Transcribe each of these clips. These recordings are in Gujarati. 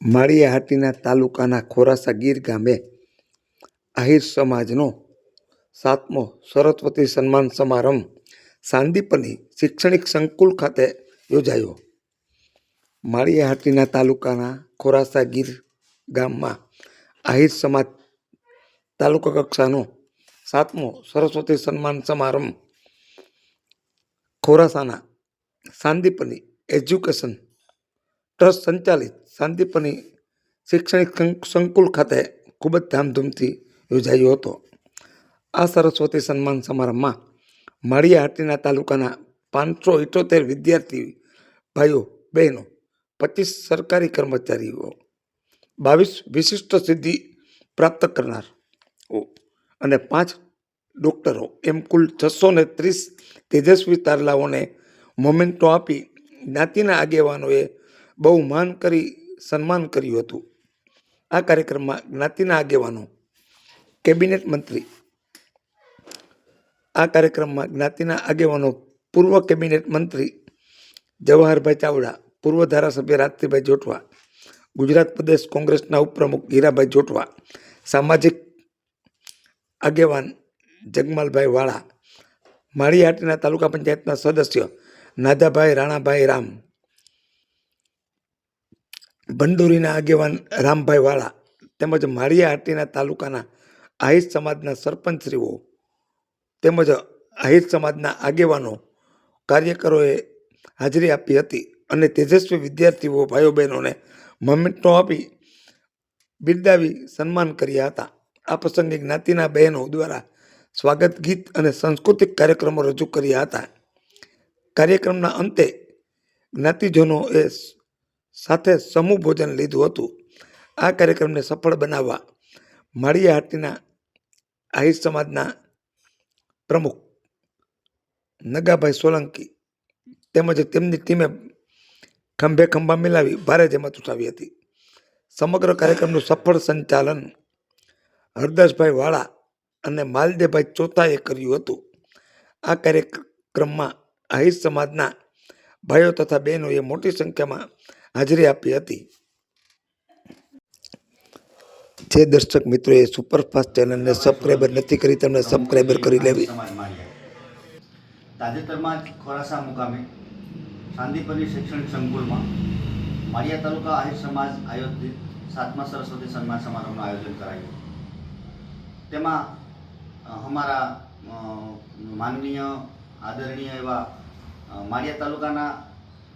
માળિયાહાટીના તાલુકાના ખોરાસા ગીર ગામે આહિર સમાજનો સાતમો સરસ્વતી સન્માન સમારંભ સાંદીપની શૈક્ષણિક સંકુલ ખાતે યોજાયો. માળિયાહાટીના તાલુકાના ખોરાસા ગીર ગામમાં આહિર સમાજ તાલુકા કક્ષાનો સાતમો સરસ્વતી સન્માન સમારંભ ખોરાસાના સાંદીપની એજ્યુકેશન ટ્રસ્ટ સંચાલિત શાંતિપની શૈક્ષણિક સંક- સંકુલ ખાતે ખૂબ જ ધામધૂમથી યોજાયો હતો. આ સરસ્વતી સન્માન સમારંભમાં માળિયાહાટીના તાલુકાના પાંચસો ઇઠોતેર વિદ્યાર્થી ભાઈઓ, બહેનો, પચીસ સરકારી કર્મચારીઓ, બાવીસ વિશિષ્ટ સિદ્ધિ પ્રાપ્ત કરનાર અને પાંચ ડોક્ટરો, એમ કુલ છસો ને ત્રીસ તેજસ્વી તારલાઓને મોમેન્ટો આપી, જ્ઞાતિના આગેવાનોએ બહુ માન કરી સન્માન કર્યું હતું. આ કાર્યક્રમમાં જ્ઞાતિના આગેવાનો, કેબિનેટ મંત્રી, આ કાર્યક્રમમાં જ્ઞાતિના આગેવાનો, પૂર્વ કેબિનેટ મંત્રી જવાહરભાઈ ચાવડા, પૂર્વ ધારાસભ્ય રાત્રિભાઈ જોટવા, ગુજરાત પ્રદેશ કોંગ્રેસના ઉપપ્રમુખ હીરાભાઈ જોટવા, સામાજિક આગેવાન જગમાલભાઈ વાળા માળીહાટીના તાલુકા પંચાયતના સદસ્ય નાદાભાઈ રાણાભાઈ રામ ભંડોરીના આગેવાન રામભાઈ વાળા તેમજ માળિયાહાટીના તાલુકાના આહિર સમાજના સરપંચશ્રીઓ તેમજ આહિર સમાજના આગેવાનો કાર્યકરોએ હાજરી આપી હતી અને તેજસ્વી વિદ્યાર્થીઓ ભાઈઓ બહેનોને મમેન્ટો આપી બિરદાવી સન્માન કર્યા હતા. આ પ્રસંગે જ્ઞાતિના બહેનો દ્વારા સ્વાગત ગીત અને સાંસ્કૃતિક કાર્યક્રમો રજૂ કર્યા હતા. કાર્યક્રમના અંતે જ્ઞાતિજનોએ સાથે સમૂહ ભોજન લીધું હતું. આ કાર્યક્રમને સફળ બનાવવા માળિયાહાટીના આહિર સમાજના પ્રમુખ નગાભાઈ સોલંકી તેમજ તેમની ટીમે ખંભે ખંભા મિલાવી ભારે જેમાં ઉઠાવી હતી. સમગ્ર કાર્યક્રમનું સફળ સંચાલન હરદાસભાઈ વાળા અને માલદેભાઈ ચોથાએ કર્યું હતું. આ કાર્યક્રમમાં આહિર સમાજના ભાઈઓ તથા બહેનોએ મોટી સંખ્યામાં હાજરી આપી હતી. જે દર્શક મિત્રોએ સુપરફાસ્ટ ચેનલને સબસ્ક્રાઈબર નથી કરી, તેમને સબસ્ક્રાઈબર કરી લેવી. તાજેતરમાં જ ખોરાસા મુકામે શાંતિપની શૈક્ષણિક સંકુલમાં માળિયા તાલુકા આહિર સમાજ આયોજિત સાતમા સરસ્વતી સન્માન સમારોહનું આયોજન કરાયું. તેમાં અમારા માનનીય, આદરણીય એવા માળિયા તાલુકાના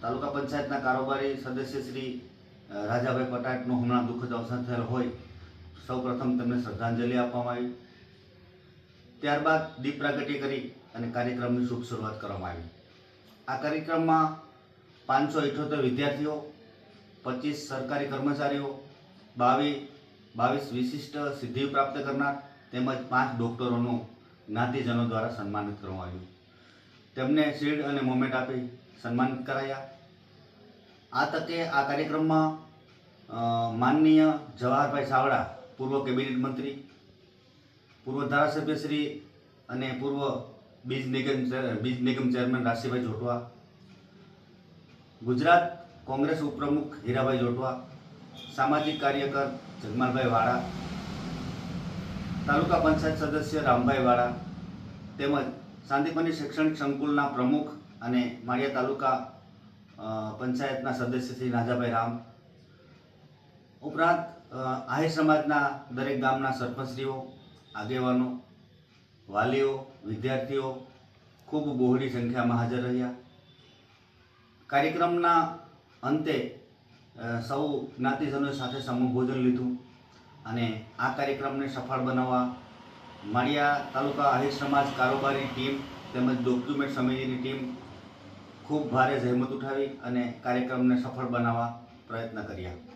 તાલુકા પંચાયતના કારોબારી સદસ્ય શ્રી રાજાભાઈ પટાટનું હમણાં દુઃખદ અવસાન થયેલ હોય સૌ પ્રથમ તેમને શ્રદ્ધાંજલિ આપવામાં આવી. ત્યારબાદ દીપ પ્રાગટ્ય કરી અને કાર્યક્રમની શુભ શરૂઆત કરવામાં આવી. આ કાર્યક્રમમાં પાંચસો ઇઠોતેર વિદ્યાર્થીઓ, પચીસ સરકારી કર્મચારીઓ બાવીસ બાવીસ વિશિષ્ટ સિદ્ધિ પ્રાપ્ત કરનાર તેમજ પાંચ ડોક્ટરોનું જ્ઞાતિજનો દ્વારા સન્માનિત કરવામાં આવ્યું. તેમને શિલ્ડ અને મોમેન્ટ આપી સન્માનિત કરાયા. આ તકે આ કાર્યક્રમમાં માનનીય જવાહરભાઈ ચાવડા પૂર્વ કેબિનેટ મંત્રી, પૂર્વ ધારાસભ્ય શ્રી અને પૂર્વ બીજ નિગમ બીજ નિગમ ચેરમેન રાશિભાઈ જોટવા, ગુજરાત કોંગ્રેસ ઉપપ્રમુખ હીરાભાઈ જોટવા, સામાજિક કાર્યકર જગમાલભાઈ વાળા, તાલુકા પંચાયત સદસ્ય રામભાઈ વાળા તેમજ શાંતિપની શૈક્ષણિક સંકુલના પ્રમુખ અને માળિયા તાલુકા પંચાયતના સદસ્ય શ્રી રાજાભાઈ રામ, ઉપરાંત આહિર સમાજના દરેક ગામના સરપંચશ્રીઓ, આગેવાનો, વાલીઓ, વિદ્યાર્થીઓ ખૂબ બહોળી સંખ્યામાં હાજર રહ્યા. કાર્યક્રમના અંતે સૌ જ્ઞાતિજનો સાથે સમૂહ ભોજન લીધું અને આ કાર્યક્રમને સફળ બનાવવા માળિયા તાલુકા આહિર સમાજ કારોબારી ટીમ તેમજ ડોક્યુમેન્ટ સમિતિની ટીમ ખૂબ ભારે જહેમત ઉઠાવી અને કાર્યક્રમને સફળ બનાવવા પ્રયત્ન કર્યા.